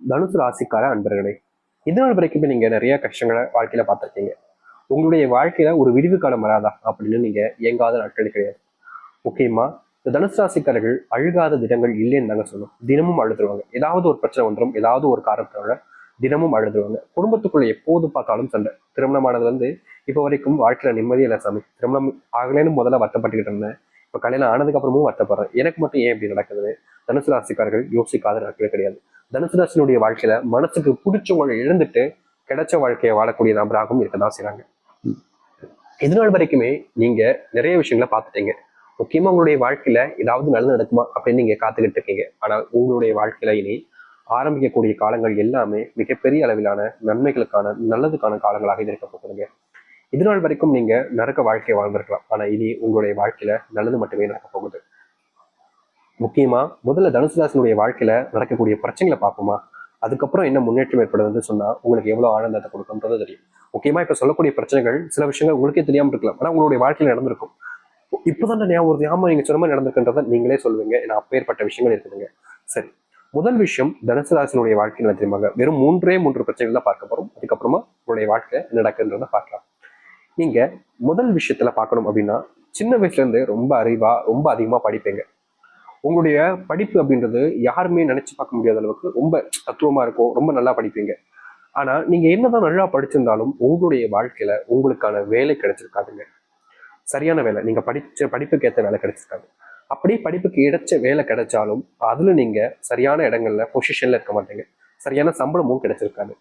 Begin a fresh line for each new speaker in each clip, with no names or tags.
தனுசு ராசிக்கார அன்பர்களே இதனால் வரைக்குமே நீங்க நிறைய கஷ்டங்களை வாழ்க்கையில பார்த்திருக்கீங்க. உங்களுடைய வாழ்க்கையில ஒரு விடிவு காலம் வராதா அப்படின்னு நீங்க இயங்காத நாட்கள் கிடையாது. முக்கியமா இந்த தனுசு ராசிக்காரர்கள் அழுகாத தினங்கள் இல்லைன்னு தாங்க சொல்லணும். தினமும் அழுதுருவாங்க. ஏதாவது ஒரு பிரச்சனை வந்துடும் ஏதாவது ஒரு காரணத்தினால தினமும் அழுதுருவாங்க. குடும்பத்துக்குள்ள எப்போது பார்த்தாலும் சண்டை. திருமணமானது வந்து இப்போ வரைக்கும் வாழ்க்கையில நிம்மதியே இல்லை சாமி. திருமணம் ஆகலைன்னு முதல்ல வருத்தப்பட்டுக்கிட்டு இருந்தேன். இப்போ கல்யாணம் ஆனதுக்கு அப்புறமும் வருத்தப்படுறேன். எனக்கு மட்டும் ஏன் இப்படி நடக்குது தனுசு ராசிக்காரர்கள் யோசிக்காத நாட்கள் கிடையாது. தனுசு ராசினுடைய வாழ்க்கையில மனசுக்கு பிடிச்சவங்களை இழந்துட்டு கிடைச்ச வாழ்க்கையை வாழக்கூடிய நபராகவும் இருக்கதான் செய்றாங்க. இது நாள் வரைக்குமே நீங்க நிறைய விஷயங்களை பார்த்துட்டீங்க. முக்கியமா உங்களுடைய வாழ்க்கையில ஏதாவது நல்லது நடக்குமா அப்படின்னு நீங்க காத்துக்கிட்டு இருக்கீங்க. ஆனா உங்களுடைய வாழ்க்கையில இனி ஆரம்பிக்கக்கூடிய காலங்கள் எல்லாமே மிகப்பெரிய அளவிலான நன்மைகளுக்கான நல்லதுக்கான காலங்களாக இருக்க போகுதுங்க. இது நாள் வரைக்கும் நீங்க நரக்க வாழ்க்கையை வாழ்ந்திருக்கலாம். ஆனா இனி உங்களுடைய வாழ்க்கையில நல்லது மட்டுமே நடக்க போகுது. முக்கியமாக முதல்ல தனுசு ராசினுடைய நடக்கக்கூடிய பிரச்சனைகளை பார்ப்போமா? அதுக்கப்புறம் என்ன முன்னேற்றம் ஏற்படுதுன்னு சொன்னால் உங்களுக்கு எவ்வளோ ஆனந்தத்தை கொடுக்கும்ன்றது தெரியும். முக்கியமாக இப்போ சொல்லக்கூடிய பிரச்சனைகள் சில விஷயங்கள் உங்களுக்கே தெரியாமல் இருக்கலாம். ஆனால் உங்களுடைய வாழ்க்கையில் நடந்திருக்கும். இப்போதான் ஞாபகம் வருது. ஆமா நீங்கள் சொன்ன மாதிரி நடந்திருக்குன்றதை நீங்களே சொல்லுவீங்க. ஏன்னா அப்பேற்பட்ட விஷயங்கள் இருக்குதுங்க. சரி. முதல் விஷயம் தனுசு ராசினுடைய வாழ்க்கையில் தெரியுமாங்க? வெறும் மூன்றே மூன்று பிரச்சனைகள் தான் பார்க்க போகிறோம் அதுக்கப்புறமா உங்களுடைய வாழ்க்கை நடக்குன்றதை பார்க்கலாம். நீங்கள் முதல் விஷயத்துல பார்க்கணும் அப்படின்னா சின்ன வயசுலேருந்து ரொம்ப அறிவாக ரொம்ப அதிகமாக படிப்பீங்க. உங்களுடைய படிப்பு அப்படின்றது யாருமே நினைச்சு பார்க்க முடியாத அளவுக்கு ரொம்ப தத்துவமா இருக்கும் ரொம்ப நல்லா படிப்பீங்க. ஆனா நீங்க என்னதான் நல்லா படிச்சிருந்தாலும் உங்களுடைய வாழ்க்கையில உங்களுக்கான வேலை கிடைச்சிருக்காதுங்க. சரியான வேலை. நீங்க படிச்ச படிப்புக்கு ஏற்ற வேலை கிடைச்சிருக்காது. அப்படியே படிப்புக்கு கிடைச்ச வேலை கிடைச்சாலும் அதுல நீங்க சரியான இடங்கள்ல பொசிஷன்ல இருக்க மாட்டீங்க. சரியான சம்பளமும் கிடைச்சிருக்காது.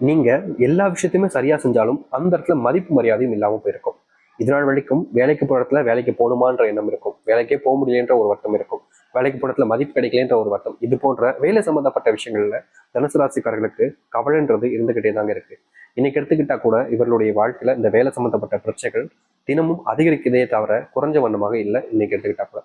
நீங்க எல்லா விஷயத்தையுமே சரியா செஞ்சாலும் அந்த இடத்துல மதிப்பு மரியாதையும் இல்லாம போயிருக்கும். இதனால் வரைக்கும் வேலைக்கு போற இடத்துல வேலைக்கு போகணுமான்ற எண்ணம் இருக்கும். வேலைக்கே போக முடியலன்ற ஒரு வட்டம் இருக்கும். வேலைக்கு போற இடத்துல மதிப்பு கிடைக்கலன்ற ஒரு வட்டம் இது போன்ற வேலை சம்பந்தப்பட்ட விஷயங்கள்ல தனுசு ராசிக்காரர்களுக்கு கவலைன்றது இருந்துகிட்டே தாங்க இருக்கு. இன்னைக்கு எடுத்துக்கிட்டா கூட இவர்களுடைய வாழ்க்கையில இந்த வேலை சம்பந்தப்பட்ட பிரச்சனைகள் தினமும் அதிகரிக்கதே தவிர குறைஞ்ச வண்ணமாக இல்லை இன்னைக்கு எடுத்துக்கிட்டா கூட.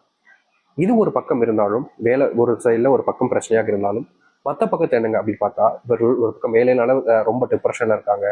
இது ஒரு பக்கம் இருந்தாலும் வேலை ஒரு சைடில் ஒரு பக்கம் பிரச்சனையாக இருந்தாலும் மற்ற பக்கத்து என்னங்க அப்படின்னு பார்த்தா இவர்கள் ஒரு பக்கம் வேலையினால ரொம்ப டிப்ரெஷன்ல இருக்காங்க.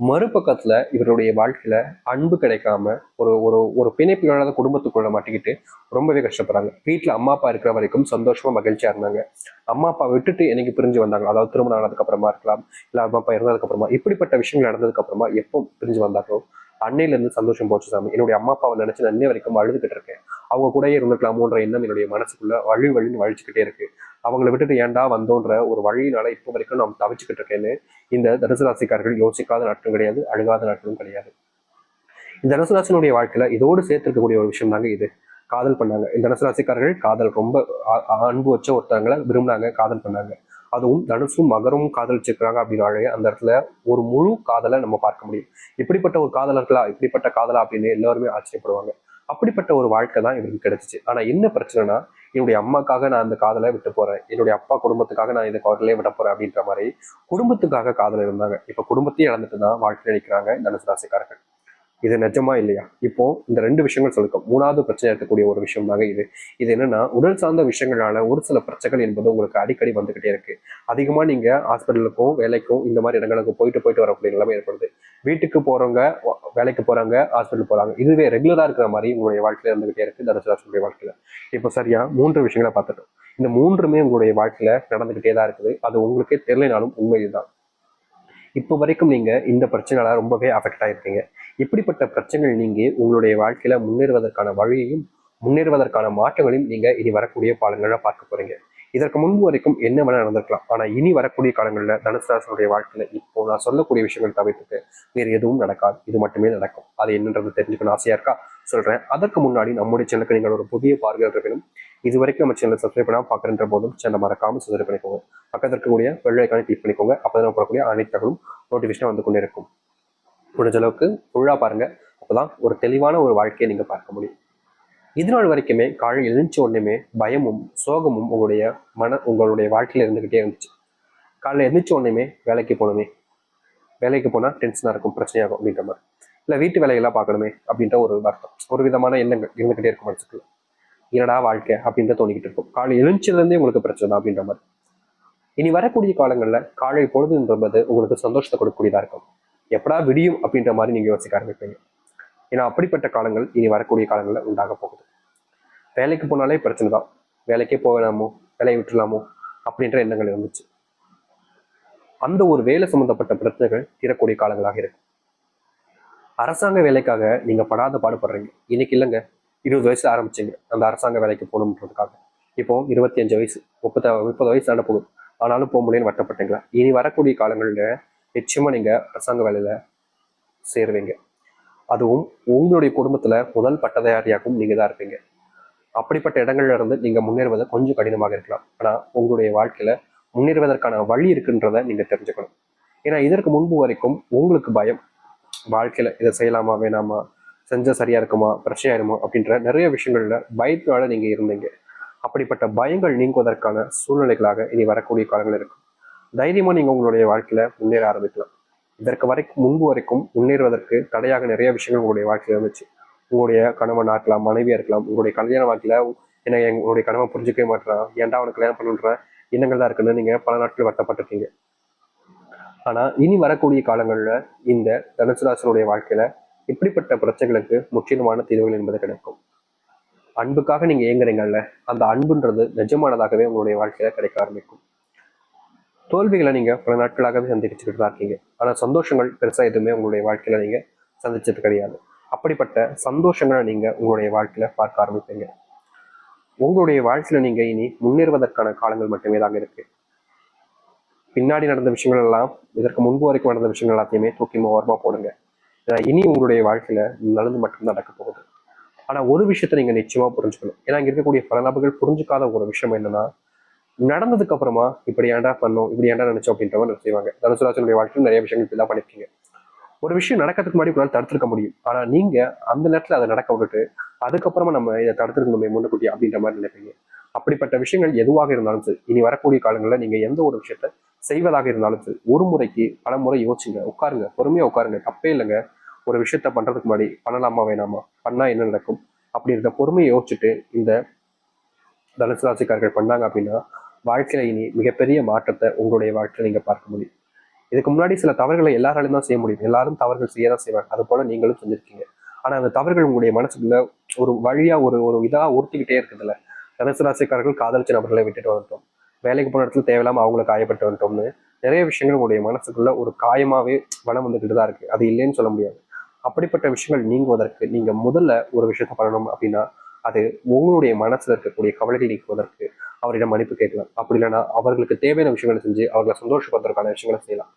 மறுபக்கத்தில் இவருடைய வாழ்க்கையில் அன்பு கிடைக்காம ஒரு ஒரு ஒரு பிணைப்பு இல்லாத குடும்பத்துக்குள்ள மாட்டிக்கிட்டு ரொம்பவே கஷ்டப்படுறாங்க. வீட்டில் அம்மா அப்பா இருக்கிற வரைக்கும் சந்தோஷமா மகிழ்ச்சியாக இருந்தாங்க. அம்மா அப்பா விட்டுட்டு எனக்கு பிரிஞ்சு வந்தாங்க? அதாவது திருமணம் ஆனதுக்கப்புறமா இருக்கலாம் இல்லை அம்மா அப்பா இருந்ததுக்கப்புறமா இப்படிப்பட்ட விஷயங்கள் நடந்ததுக்கு அப்புறமா எப்போ பிரிஞ்சு வந்தாங்களோ அன்னையிலேருந்து சந்தோஷம் போச்சு சாமி. என்னுடைய அம்மா அப்பாவை நினச்சி நான் இன்னை வரைக்கும் அழுதுகிட்டு இருக்கேன். அவங்க கூடயே இருந்திருக்கலாமோன்ற எண்ணம் என்னுடைய மனசுக்குள்ள வழி வழின்னு வழிச்சுக்கிட்டே இருக்கு. அவங்கள விட்டுட்டு ஏன்டா வந்தோன்ற ஒரு வழியினால இப்போ வரைக்கும் நாம் தவிச்சுக்கிட்டு இருக்கேன்னு இந்த தனுசு ராசிக்காரர்கள் யோசிக்காத நாட்களும் கிடையாது அழுகாத நாட்களும் கிடையாது. இந்த தனுசு ராசினுடைய வாழ்க்கையில இதோடு சேர்த்திருக்கக்கூடிய ஒரு விஷயம் தாங்க இது. காதல் பண்ணாங்க. இந்த தனுசு ராசிக்காரர்கள் காதல் ரொம்ப அன்பு வச்ச ஒருத்தவங்களை விரும்பினாங்க காதல் பண்ணாங்க. அதுவும் தனுசும் மகரும் காதலிச்சிருக்கிறாங்க அப்படின்னாலே அந்த இடத்துல ஒரு முழு காதலை நம்ம பார்க்க முடியும். இப்படிப்பட்ட ஒரு காதலர்களா இப்படிப்பட்ட காதலா அப்படின்னு எல்லாருமே ஆச்சரியப்படுவாங்க. அப்படிப்பட்ட ஒரு வாழ்க்கை தான் இவருக்கு கிடைச்சிச்சு. ஆனா என்ன பிரச்சனைனா என்னுடைய அம்மாக்காக நான் அந்த காதலை விட்டு போறேன். என்னுடைய அப்பா குடும்பத்துக்காக நான் இந்த காதலே விட போறேன் அப்படின்ற மாதிரி குடும்பத்துக்காக காதல் இருந்தாங்க இப்ப குடும்பத்தையும் இழந்துட்டு தான் வாழ்க்கை நினைக்கிறாங்க தனுசு ராசிக்காரர்கள். இது நிஜமா இல்லையா? இப்போ இந்த ரெண்டு விஷயங்கள் சொல்லிருக்கோம் மூணாவது பிரச்சனை இருக்கக்கூடிய ஒரு விஷயம் தாங்க இது. இது என்னன்னா உடல் சார்ந்த விஷயங்களால ஒரு சில பிரச்சனைகள் என்பது உங்களுக்கு அடிக்கடி வந்துகிட்டே இருக்கு. அதிகமா நீங்க ஹாஸ்பிட்டலுக்கும் வேலைக்கும் இந்த மாதிரி இடங்களுக்கு போயிட்டு போயிட்டு வரக்கூடிய நிலைமை ஏற்படுது. வீட்டுக்கு போறவங்க வேலைக்கு போறாங்க ஹாஸ்பிட்டல் போறாங்க. இதுவே ரெகுலரா இருக்கிற மாதிரி உங்களுடைய வாழ்க்கையில இருந்துகிட்டே இருக்கு. தனுசு வாழ்க்கையில. இப்போ சரியா மூன்று விஷயங்களை பார்த்துட்டோம். இந்த மூன்றுமே உங்களுடைய வாழ்க்கையில நடந்துகிட்டே தான் இருக்குது. அது உங்களுக்கே தெரியலனாலும் உண்மை இதுதான். இப்போ வரைக்கும் நீங்க இந்த பிரச்சனையால ரொம்பவே அஃபெக்ட் ஆயிருக்கீங்க. இப்படிப்பட்ட பிரச்சனைகள் நீங்க உங்களுடைய வாழ்க்கையில முன்னேறுவதற்கான வழியையும் முன்னேறுவதற்கான மாற்றங்களையும் நீங்க இனி வரக்கூடிய காலங்களில் பார்க்க போறீங்க. இதற்கு முன்பு வரைக்கும் என்ன வேணா நடந்திருக்கலாம். ஆனா இனி வரக்கூடிய காலங்களில் தனுசராசனுடைய வாழ்க்கையில இப்போ நான் சொல்லக்கூடிய விஷயங்கள் தவிர்த்துட்டு வேறு எதுவும் நடக்காது. இது மட்டுமே நடக்கும். அது என்னன்றது தெரிஞ்சுக்கணும் ஆசையா இருக்கா? சொல்றேன். அதற்கு முன்னாடி நம்முடைய சேனலுக்கு நீங்கள் ஒரு புதிய பார்வையாளர் இருக்கணும் இது வரைக்கும் நம்ம சேனல் சப்ஸ்கிரைப் பண்ணாம பார்க்குற போதும் சேனல் மறக்காம சப்ஸ்கிரைப் பண்ணிக்கோங்க. பக்கத்தில் இருக்கக்கூடிய வெள்ளைக்கான கிளிக் பண்ணிக்கோங்க. அப்பதான் போடக்கூடிய அனைத்து தகவலும் நோட்டிபிகேஷன் வந்து கொண்டே இருக்கும். முடிஞ்ச அளவுக்கு பாருங்கள் அப்போ தான் ஒரு தெளிவான ஒரு வாழ்க்கையை நீங்கள் பார்க்க முடியும். இது நாள் வரைக்குமே காலையில் எழுந்துச்ச உடனேமே பயமும் சோகமும் உங்களுடைய மன உங்களுடைய வாழ்க்கையில் இருந்துக்கிட்டே இருந்துச்சு. காலையில் எழுந்திரிச்ச உடனேமே வேலைக்கு போகணுமே. வேலைக்கு போனால் டென்ஷனாக இருக்கும் பிரச்சனையாகும் அப்படின்ற மாதிரி. இல்லை வீட்டு வேலையெல்லாம் பார்க்கணுமே அப்படின்ற ஒரு வருத்தம் ஒரு விதமான எண்ணங்கள் இருந்துக்கிட்டே இருக்கும் மனசுக்குள்ள. என்னடா வாழ்க்கை அப்படின்ற தோணிக்கிட்டு இருக்கும். காலை எழுந்திரிச்சிலேருந்தே உங்களுக்கு பிரச்சனை தான் அப்படின்ற மாதிரி. இனி வரக்கூடிய காலங்களில் காலை பொழுதுன்றது உங்களுக்கு சந்தோஷத்தை கொடுக்கக்கூடியதாக இருக்கும். எப்படா விடியும் அப்படின்ற மாதிரி நீங்க யோசிக்க ஆரம்பிப்பீங்க. ஏன்னா அப்படிப்பட்ட காலங்கள் இனி வரக்கூடிய காலங்களில் உண்டாக போகுது. வேலைக்கு போனாலே பிரச்சனை தான். வேலைக்கே போகலாமோ வேலையை விட்டுலாமோ அப்படின்ற எண்ணங்கள் இருந்துச்சு. அந்த ஒரு வேலை சம்மந்தப்பட்ட பிரச்சனைகள் தீரக்கூடிய காலங்களாக இருக்கு. அரசாங்க வேலைக்காக நீங்க படாத பாடுபடுறீங்க. இன்னைக்கு இல்லைங்க. இருபது வயசுல ஆரம்பிச்சீங்க. அந்த அரசாங்க வேலைக்கு போகணுன்றதுக்காக. இப்போ இருபத்தி அஞ்சு வயசு முப்பத்த முப்பது வயசு தாண்ட போகுது. ஆனாலும் போக முடியும்னு வட்டப்பட்டீங்களா? இனி வரக்கூடிய காலங்களில் நிச்சயமாக நீங்கள் அரசாங்க வேலையில் சேருவீங்க. அதுவும் உங்களுடைய குடும்பத்தில் முதல் பட்டதாரியாகவும் நீங்கள் தான் இருப்பீங்க. அப்படிப்பட்ட இடங்கள்ல இருந்து நீங்கள் முன்னேறுவது கொஞ்சம் கடினமாக இருக்கலாம். ஆனால் உங்களுடைய வாழ்க்கையில் முன்னேறுவதற்கான வழி இருக்குன்றத நீங்கள் தெரிஞ்சுக்கணும். ஏன்னா இதற்கு முன்பு வரைக்கும் உங்களுக்கு பயம் வாழ்க்கையில் இதை செய்யலாமா வேணாமா செஞ்சால் சரியா இருக்குமா பிரச்சனையாயிருமா அப்படின்ற நிறைய விஷயங்களில் பயத்தினால நீங்கள் இருந்தீங்க. அப்படிப்பட்ட பயங்கள் நீங்குவதற்கான சூழ்நிலைகளாக இனி வரக்கூடிய காலங்கள் இருக்கும். தைரியமாக நீங்கள் உங்களுடைய வாழ்க்கையில் முன்னேற ஆரம்பிக்கலாம். இதற்கு வரைக்கும் முன்பு வரைக்கும் முன்னேறுவதற்கு தடையாக நிறைய விஷயங்கள் உங்களுடைய வாழ்க்கையில் இருந்துச்சு. உங்களுடைய கணவனாக இருக்கலாம் மனைவியாக இருக்கலாம் உங்களுடைய கல்யாண வாழ்க்கையில் என்ன உங்களுடைய கணவன் புரிஞ்சுக்கவே மாட்டேறான் ஏன்டா அவனுக்கு கல்யாணம் பண்ணுற எண்ணங்கள் தான் இருக்குன்னு நீங்கள் பல நாட்கள் வருத்தப்பட்டிருக்கீங்க. ஆனால் இனி வரக்கூடிய காலங்களில் இந்த தனுசு வாழ்க்கையில் இப்படிப்பட்ட பிரச்சனைகளுக்கு முற்றிலுமான தீர்வுகள் என்பது கிடைக்கும். அன்புக்காக நீங்கள் இயங்குறீங்கல்ல அந்த அன்புன்றது நிஜமானதாகவே உங்களுடைய வாழ்க்கையில் கிடைக்க ஆரம்பிக்கும். தோல்விகளை நீங்க பல நாட்களாகவே சந்திச்சுக்கிட்டு தான் இருக்கீங்க. ஆனால் சந்தோஷங்கள் பெருசா எதுவுமே உங்களுடைய வாழ்க்கையில நீங்க சந்திச்சது கிடையாது. அப்படிப்பட்ட சந்தோஷங்களை நீங்க உங்களுடைய வாழ்க்கையில பார்க்க ஆரம்பிப்பீங்க. உங்களுடைய வாழ்க்கையில நீங்க இனி முன்னேறுவதற்கான காலங்கள் மட்டுமே தாங்க இருக்கு. பின்னாடி நடந்த விஷயங்கள் எல்லாம் இதற்கு முன்பு வரைக்கும் நடந்த விஷயங்கள் எல்லாத்தையுமே தூக்கி ஓரமாக போடுங்க. இனி உங்களுடைய வாழ்க்கையில நல்லது மட்டும்தான் நடக்க போகுது. ஆனா ஒரு விஷயத்த நீங்க நிச்சயமா புரிஞ்சுக்கணும். ஏன்னா இங்க இருக்கக்கூடிய பல நபர்கள் புரிஞ்சுக்காத ஒரு விஷயம் என்னன்னா நடந்ததுக்கு அப்புறமா இப்படி ஏன்டா பண்ணோம் இப்படி ஏன்டா நினைச்சோம் அப்படின்ற மாதிரி செய்வாங்க. தனுசுராசனுடைய வாழ்க்கையில் நிறைய விஷயங்கள் இப்படிதான் பண்ணிருக்கீங்க. ஒரு விஷயம் நடக்கிறதுக்கு முன்னாடி உங்களால் தடுத்திருக்க முடியும். ஆனா நீங்க அந்த நேரத்துல அதை நடக்க விட்டுட்டு அதுக்கப்புறமா நம்ம இதை தடுத்திருக்கணுமே முன்னுக்குட்டி அப்படின்ற மாதிரி நினைப்பீங்க. அப்படிப்பட்ட விஷயங்கள் எதுவாக இருந்தாலும் சரி இனி வரக்கூடிய காலங்களில் நீங்க எந்த ஒரு விஷயத்த செய்வதாக இருந்தாலும் சரி ஒரு முறைக்கு பல முறை யோசிச்சுங்க உட்காருங்க. பொறுமையா உட்காருங்க. தப்பே இல்லைங்க. ஒரு விஷயத்த பண்றதுக்கு முன்னாடி பண்ணலாமா வேணாமா? பண்ணா என்ன நடக்கும்? அப்படின்றத பொறுமையை யோசிச்சுட்டு இந்த தனுசு ராசிக்காரர்கள் பண்ணாங்க அப்படின்னா வாழ்க்கையில இனி மிகப்பெரிய மாற்றத்தை உங்களுடைய வாழ்க்கையில நீங்க பார்க்க முடியும். இதுக்கு முன்னாடி சில தவறுகளை எல்லாராலையும் தான் செய்ய முடியும். எல்லாரும் தவறுகள் செய்ய தான் செய்வாங்க. அது போல நீங்களும் செஞ்சிருக்கீங்க. ஆனா அந்த தவறுகள் உங்களுடைய மனசுக்குள்ள ஒரு வழியா ஒரு ஒரு இதா உறுத்திக்கிட்டே இருக்குதுல்ல. தனுசு ராசிக்காரர்கள் காதலிச்ச நபர்களை விட்டுட்டு வந்துட்டோம். வேலைக்கு போன இடத்துல தேவையில்லாம அவங்களை காயப்பட்டு வந்துட்டோம்னு நிறைய விஷயங்கள் உங்களுடைய மனசுக்குள்ள ஒரு காயமாவே வளம் வந்துகிட்டு தான் இருக்கு. அது இல்லைன்னு சொல்ல முடியாது. அப்படிப்பட்ட விஷயங்கள் நீங்குவதற்கு நீங்க முதல்ல ஒரு விஷயத்த பண்ணணும் அப்படின்னா அது உங்களுடைய மனசுல இருக்கக்கூடிய கவலைகள் நீக்குவதற்கு அவரிடம் மன்னிப்பு கேட்கலாம். அப்படி இல்லைன்னா அவர்களுக்கு தேவையான விஷயங்களை செஞ்சு அவர்களை சந்தோஷப்படுறதுக்கான விஷயங்களை செய்யலாம்.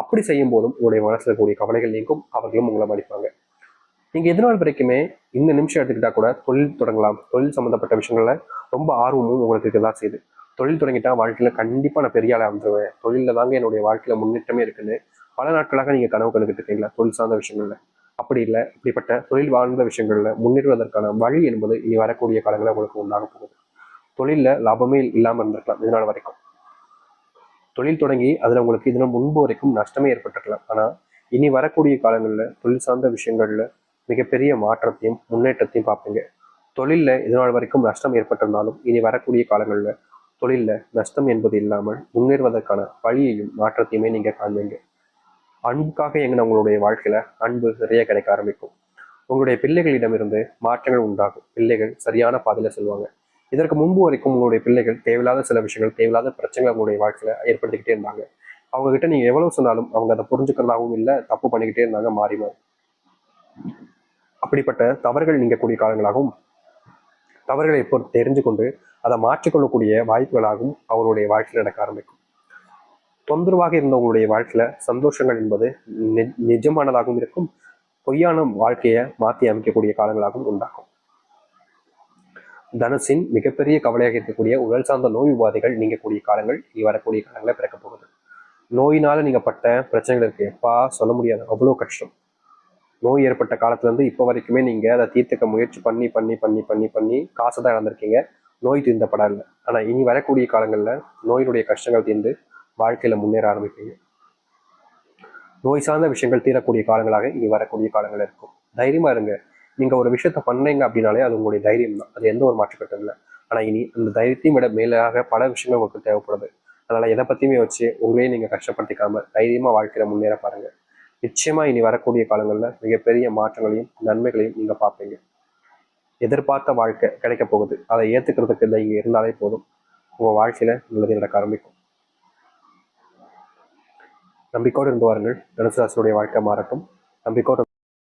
அப்படி செய்யும் போதும் உங்களுடைய மனசில் இருக்கக்கூடிய கவலைகள் நீங்கும் அவர்களும் உங்களை மன்னிப்பாங்க. நீங்கள் எதனால் வரைக்குமே இந்த நிமிஷம் எடுத்துக்கிட்டா கூட தொழில் தொடங்கலாம். தொழில் சம்மந்தப்பட்ட விஷயங்களில் ரொம்ப ஆர்வமும் உங்களுக்கு இருக்கதான் செய்யுது. தொழில் தொடங்கிட்டா வாழ்க்கையில் கண்டிப்பாக நான் பெரிய ஆளாக வந்துடுவேன் தொழிலில் தாங்க என்னுடைய வாழ்க்கையில் முன்னேற்றமே இருக்குன்னு பல நாட்களாக நீங்கள் கனவு கண்டுகிட்டு இருக்கீங்களா? தொழில் சார்ந்த விஷயங்களில். அப்படி இல்லை இப்படிப்பட்ட தொழில் வாழ்ந்த விஷயங்களில் முன்னேறுவதற்கான வழி என்பது இனி வரக்கூடிய காலங்களில் உங்களுக்கு உண்டாக போகுது. தொழிலில் லாபமே இல்லாமல் இருந்திருக்கலாம் இதனால் வரைக்கும். தொழில் தொடங்கி அதுல உங்களுக்கு இதனால் முன்பு வரைக்கும் நஷ்டமே ஏற்பட்டிருக்கலாம். ஆனா இனி வரக்கூடிய காலங்களில் தொழில் சார்ந்த விஷயங்கள்ல மிகப்பெரிய மாற்றத்தையும் முன்னேற்றத்தையும் பார்ப்பீங்க. தொழில்ல இதனால் வரைக்கும் நஷ்டம் ஏற்பட்டிருந்தாலும் இனி வரக்கூடிய காலங்களில் தொழிலில் நஷ்டம் என்பது இல்லாமல் முன்னேறுவதற்கான வழியையும் மாற்றத்தையுமே நீங்க காண்பீங்க. அன்புக்காக எங்கின உங்களுடைய வாழ்க்கையில அன்பு நிறைய கிடைக்க ஆரம்பிக்கும். உங்களுடைய பிள்ளைகளிடமிருந்து மாற்றங்கள் உண்டாகும். பிள்ளைகள் சரியான பாதையில செல்வாங்க. இதற்கு முன்பு வரைக்கும் உங்களுடைய பிள்ளைகள் தேவையில்லாத சில விஷயங்கள் தேவையில்லாத பிரச்சனைகள் உங்களுடைய வாழ்க்கையில ஏற்படுத்திக்கிட்டே இருந்தாங்க. அவங்க கிட்ட நீங்க எவ்வளவு சொன்னாலும் அவங்க அதை புரிஞ்சுக்கிறதாகவும் இல்லை தப்பு பண்ணிக்கிட்டே இருந்தாங்க மாறி மாறி. அப்படிப்பட்ட தவறுகள் நீங்கக்கூடிய காலங்களாகவும் தவறுகளை இப்போ தெரிஞ்சு கொண்டு அதை மாற்றிக்கொள்ளக்கூடிய வாய்ப்புகளாகவும் அவருடைய வாழ்க்கையில் நடக்க ஆரம்பிக்கும். தொந்தரவாக இருந்த உங்களுடைய வாழ்க்கையில சந்தோஷங்கள் என்பது நிஜமானதாகவும் இருக்கும் பொய்யான வாழ்க்கையை மாற்றி அமைக்கக்கூடிய காலங்களாகவும் உண்டாகும். தனுசின் மிகப்பெரிய கவலையாக இருக்கக்கூடிய உடல் சார்ந்த நோய் உபாதைகள் நீங்கக்கூடிய காலங்கள் இனி வரக்கூடிய காலங்களில் பிறக்க போகுது. நோயினால நீங்க பட்ட பிரச்சனைகள் இருக்கு. எப்பா சொல்ல முடியாது. அவ்வளோ கஷ்டம். நோய் ஏற்பட்ட காலத்துலேருந்து இப்போ வரைக்குமே நீங்கள் அதை தீர்த்துக்க முயற்சி பண்ணி பண்ணி பண்ணி பண்ணி பண்ணி காசை தான் இழந்திருக்கீங்க. நோய் தீர்ந்தப்படல ஆனால் இனி வரக்கூடிய காலங்களில் நோயினுடைய கஷ்டங்கள் தீர்ந்து வாழ்க்கையில் முன்னேற ஆரம்பிப்பீங்க. நோய் சார்ந்த விஷயங்கள் தீரக்கூடிய காலங்களாக இனி வரக்கூடிய காலங்கள் இருக்கும். தைரியமாக இருங்க. நீங்க ஒரு விஷயத்த பண்ணீங்க அப்படின்னாலே அது உங்களுடைய தைரியம் தான். அது எந்த ஒரு மாற்றுக்கட்டும் இல்லை. ஆனா இனி அந்த தைரியத்தையும் விட மேலாக பல விஷயங்கள் உங்களுக்கு தேவைப்படுது. அதனால எதை பற்றியுமே வச்சு உங்களையும் நீங்க கஷ்டப்படுத்திக்காம தைரியமா வாழ்க்கையில முன்னேற பாருங்க. நிச்சயமா இனி வரக்கூடிய காலங்கள்ல மிகப்பெரிய மாற்றங்களையும் நன்மைகளையும் நீங்கள் பார்ப்பீங்க. எதிர்பார்த்த வாழ்க்கை கிடைக்க போகுது. அதை ஏத்துக்கிறதுக்கு நீங்க இருந்தாலே போதும். உங்கள் வாழ்க்கையில் நல்லது நடக்க ஆரம்பிக்கும். நம்பிக்கோடு இருந்து வாருங்கள். தனுசு ராசியுடைய வாழ்க்கை மாறட்டும். நம்பிக்கோடு